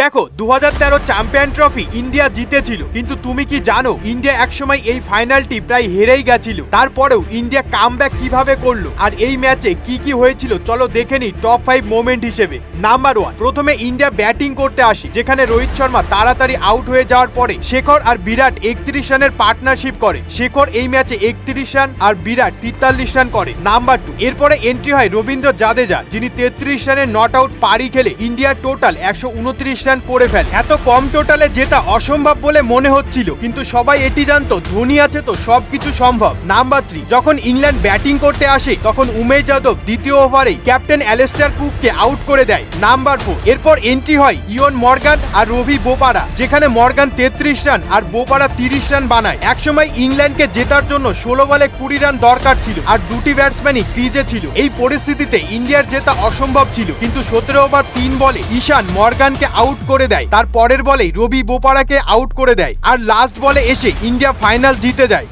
দেখো দু হাজার তেরো চ্যাম্পিয়ন ট্রফি ইন্ডিয়া জিতেছিল। কিন্তু তুমি কি জানো ইন্ডিয়া একসময় এই ফাইনালটি প্রায় হেরেই গেছিল। তারপরেও ইন্ডিয়া কামব্যাক কীভাবে করল? আর এই ম্যাচে কি কি হয়েছিল? চলো দেখে নি টপ ফাইভ মোমেন্ট হিসেবে। নাম্বার ওয়ান প্রথমে ইন্ডিয়া ব্যাটিং করতে আসে, যেখানে রোহিত শর্মা তাড়াতাড়ি আউট হয়ে যাওয়ার পরে শেখর আর বিরাট একত্রিশ রানের পার্টনারশিপ করে। শেখর এই ম্যাচে একত্রিশ রান আর বিরাট তিতাল্লিশ রান করে। নাম্বার টু এরপরে এন্ট্রি হয় রবীন্দ্র জাদেজা, যিনি তেত্রিশ রানের নট আউট পারি খেলে ইন্ডিয়ার টোটাল একশো উনত্রিশ রান করে ফেলে। এত কম টোটালে জেতা অসম্ভব বলে মনে হচ্ছিল। কিন্তু সবাই এটি জানতো, ধোনি আছে তো সবকিছু সম্ভব। নাম্বার থ্রি যখন ইংল্যান্ড ব্যাটিং করতে আসে, তখন উমেশ যাদব দ্বিতীয় ওভারেই ক্যাপ্টেন অ্যালেস্টার কুককে আউট করে দেয়। নাম্বার ফোর এরপর এন্ট্রি হয় ইয়ন মর্গান আর রবি বোপারা যেখানে মর্গান তেত্রিশ রান আর বোপারা তিরিশ রান বানায়। একসময় ইংল্যান্ডকে জেতার জন্য ষোলো বলে কুড়ি রান দরকার ছিল আর দুটি ব্যাটসম্যানই ক্রিজে ছিল। এই পরিস্থিতিতে ইন্ডিয়ার জেতা অসম্ভব ছিল। কিন্তু সতেরো ওভার তিন বলে ঈশান মর্গানকে আউট করে দেয়। তার পরের বলেই রবি বোপারাকে আউট করে দেয়। আর লাস্ট বলে এসে ইন্ডিয়া ফাইনাল জিতে যায়।